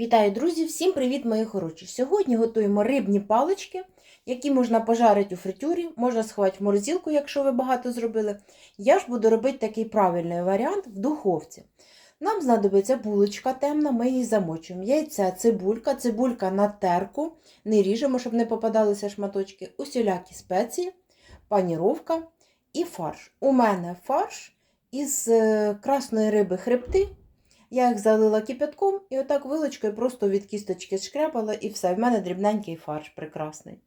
Вітаю, друзі! Всім привіт, мої хороші! Сьогодні готуємо рибні палички, які можна пожарити у фритюрі, можна сховати в морозилку, якщо ви багато зробили. Я ж буду робити такий правильний варіант в духовці. Нам знадобиться булочка темна, ми її замочуємо. Яйця, цибулька, цибулька на терку, не ріжемо, щоб не попадалися шматочки, усілякі спеції, паніровка і фарш. У мене фарш із е, красної риби хребти. Я їх залила кипятком і отак вилочкою просто від кісточки шкрябала і все. В мене дрібненький фарш прекрасний.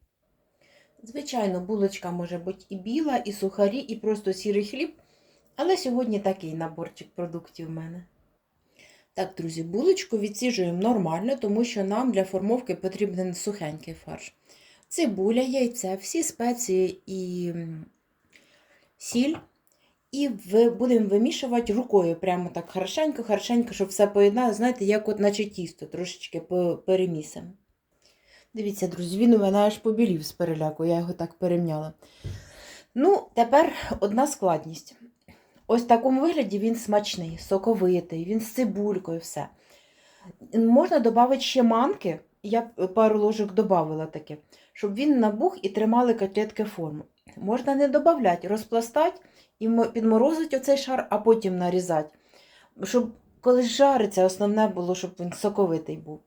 Звичайно, булочка може бути і біла, і сухарі, і просто сірий хліб. Але сьогодні такий наборчик продуктів в мене. Так, друзі, булочку відсіжуємо нормально, тому що нам для формовки потрібен сухенький фарш. Цибуля, яйце, всі спеції і сіль. І будемо вимішувати рукою, прямо так хорошенько, хорошенько, щоб все поєднало, знаєте, як от наче тісто, трошечки перемісимо. Дивіться, друзі, він у мене аж побілів з переляку, я його так перемняла. Ну, тепер одна складність. Ось в такому вигляді він смачний, соковитий, він з цибулькою, все. Можна додати ще манки, я пару ложок додавала таке, щоб він набух і тримали котлетки форму. Можна не додати, розпластати і підморозити оцей шар, а потім нарізати. Щоб коли жариться, основне було, щоб він соковитий був.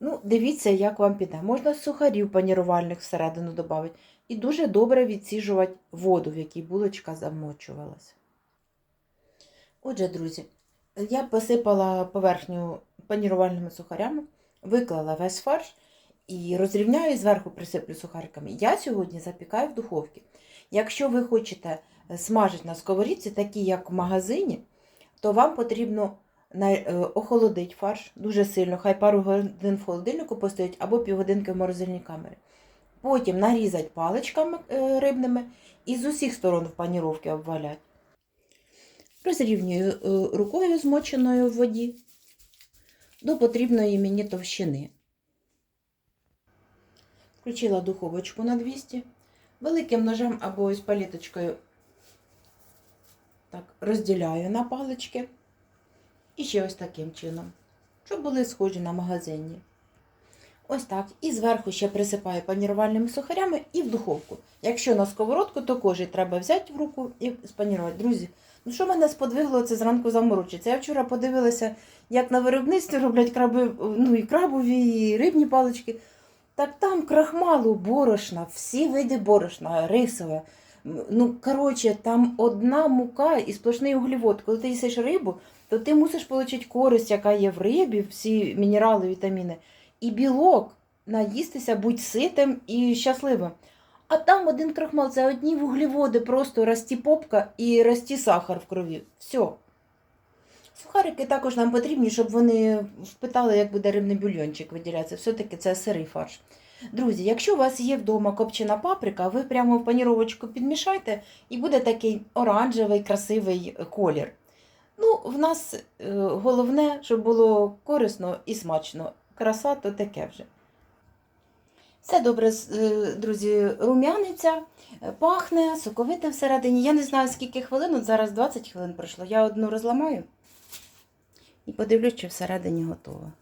Ну, дивіться, як вам піде. Можна сухарів панірувальних всередину додати. І дуже добре відсіжувати воду, в якій булочка замочувалася. Отже, друзі, я посипала поверхню панірувальними сухарями, виклала весь фарш і розрівняю зверху присиплю сухариками. Я сьогодні запікаю в духовці. Якщо ви хочете смажити на сковорідці, такі як в магазині, то вам потрібно е, охолодити фарш дуже сильно, хай пару годин в холодильнику постоїть або півгодинки в морозильній камері. Потім нарізати паличками е, рибними і з усіх сторон в паніровки обвалять. Розрівнюю е, рукою змоченою в воді до потрібної мені товщини. Включила духовочку на 200. Великим ножем або ось паліточкою так, розділяю на палички. І ще ось таким чином, щоб були схожі на магазині. Ось так. І зверху ще присипаю панірувальними сухарями і в духовку. Якщо на сковородку, то кожий треба взяти в руку і спанірувати. Друзі, ну що мене сподвигло це зранку заморочиться? Я вчора подивилася, як на виробництві роблять краби, ну, і крабові, і рибні палички. Так там крахмалу, борошна, всі види борошна, рисове. Ну, коротше, там одна мука і сплошний углевод. Коли ти їсиш рибу, то ти мусиш отримати користь, яка є в рибі, всі мінерали, вітаміни, і білок наїстися, будь ситим і щасливим. А там один крахмал це одні вуглеводи, просто расті попка і расті сахар в крові. Все. Сухарики також нам потрібні, щоб вони впитали, як буде рибний бульйончик виділятися. Все-таки це сирий фарш. Друзі, якщо у вас є вдома копчена паприка, ви прямо в паніровочку підмішайте і буде такий оранжевий, красивий колір. Ну, в нас е, головне, щоб було корисно і смачно. Краса то таке вже. Все добре, е, друзі, рум'яниться, е, пахне, соковите всередині. Я не знаю, скільки хвилин, от зараз 20 хвилин пройшло. Я одну розламаю і подивлюсь, чи всередині готово.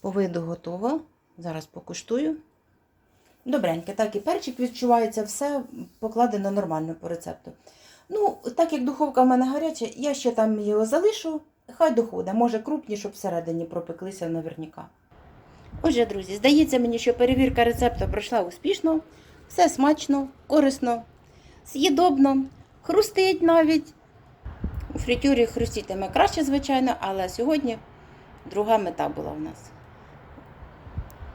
По виду готово. Зараз покуштую. Добреньке, так і перчик відчувається, все покладено нормально по рецепту. Ну, так як духовка в мене гаряча, я ще там його залишу, хай доходить. Може крупні, щоб всередині пропеклися наверняка. Отже, друзі, здається мені, що перевірка рецепту пройшла успішно. Все смачно, корисно, з'їдобно, хрустить навіть. Фритюрі хрустітиме краще, звичайно, але сьогодні друга мета була в нас.